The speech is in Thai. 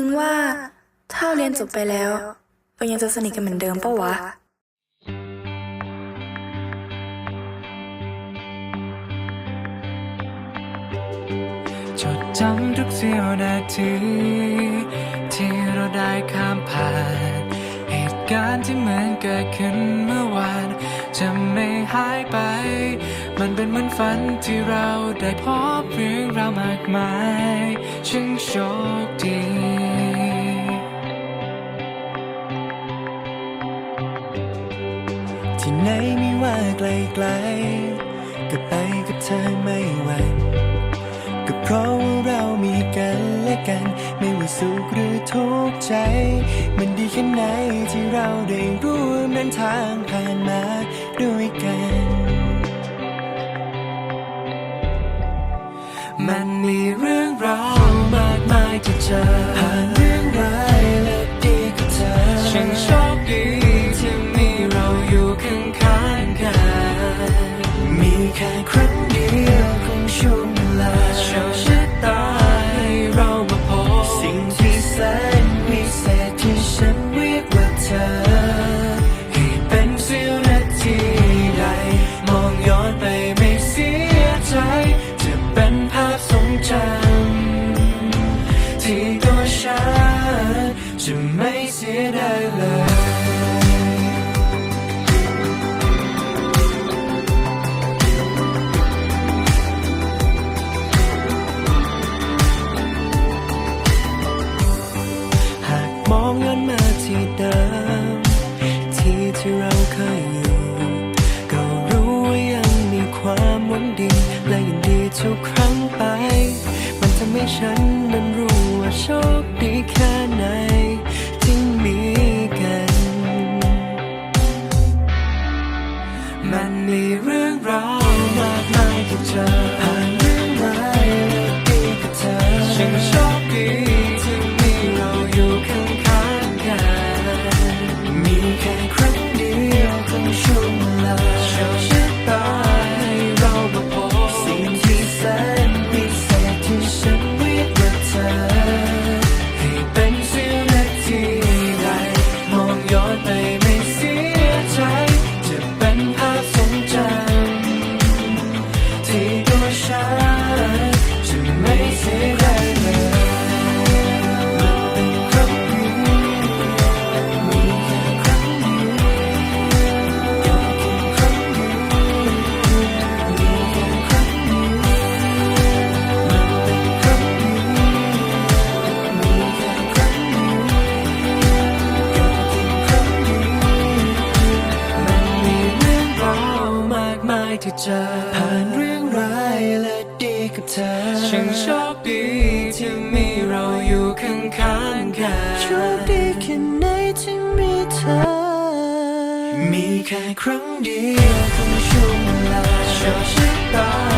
มึงว่า ถ้าเราเรียนจบไปแล้วเรายังจะสนิทกันเหมือนเดิมปะวะ จดจำทุกเสี้ยวนาที ที่เราได้ข้ามผ่าน เหตุการณ์ที่เหมือนเกิดขึ้นเมื่อวาน จะไม่หายไป มันเป็นเหมือนฝันที่เราได้พบเรื่องราวมากมายช่างโชคดีที่ไหนไม่ว่าไกลๆก็ไปกับเธอไม่หวั่นก็เพราะว่าเรามีกันและกัน ไม่ว่าสุขหรือทุกข์ใจ มันดีแค่ไหนที่เราได้ร่วมเดินทางผ่านมาด้วยกัน มันมีเรื่องราวมากมายที่เจอผ่านเรื่องร้ายและดีกับเธอฉันโชคดีาพทรงจำที่ตัวฉันจะไม่เสียดายเลยหากมองย้อนมาที่เดิมที่ที่เราเคยอยู่ ทุกครั้งไป มันทำให้ฉันนั้นรู้ว่าโชคดีแค่ไหนที่มีกัน มันมีเรื่องราว จอผ่านเรื่องร้ายและดีกับเธอฉันโชคดีที่มีเราอยู่ข้างๆกันโชคดีแค่ไหนที่มีเธอ มีแค่ครั้งเดียวคงชั่วเวลาชอบชิดตา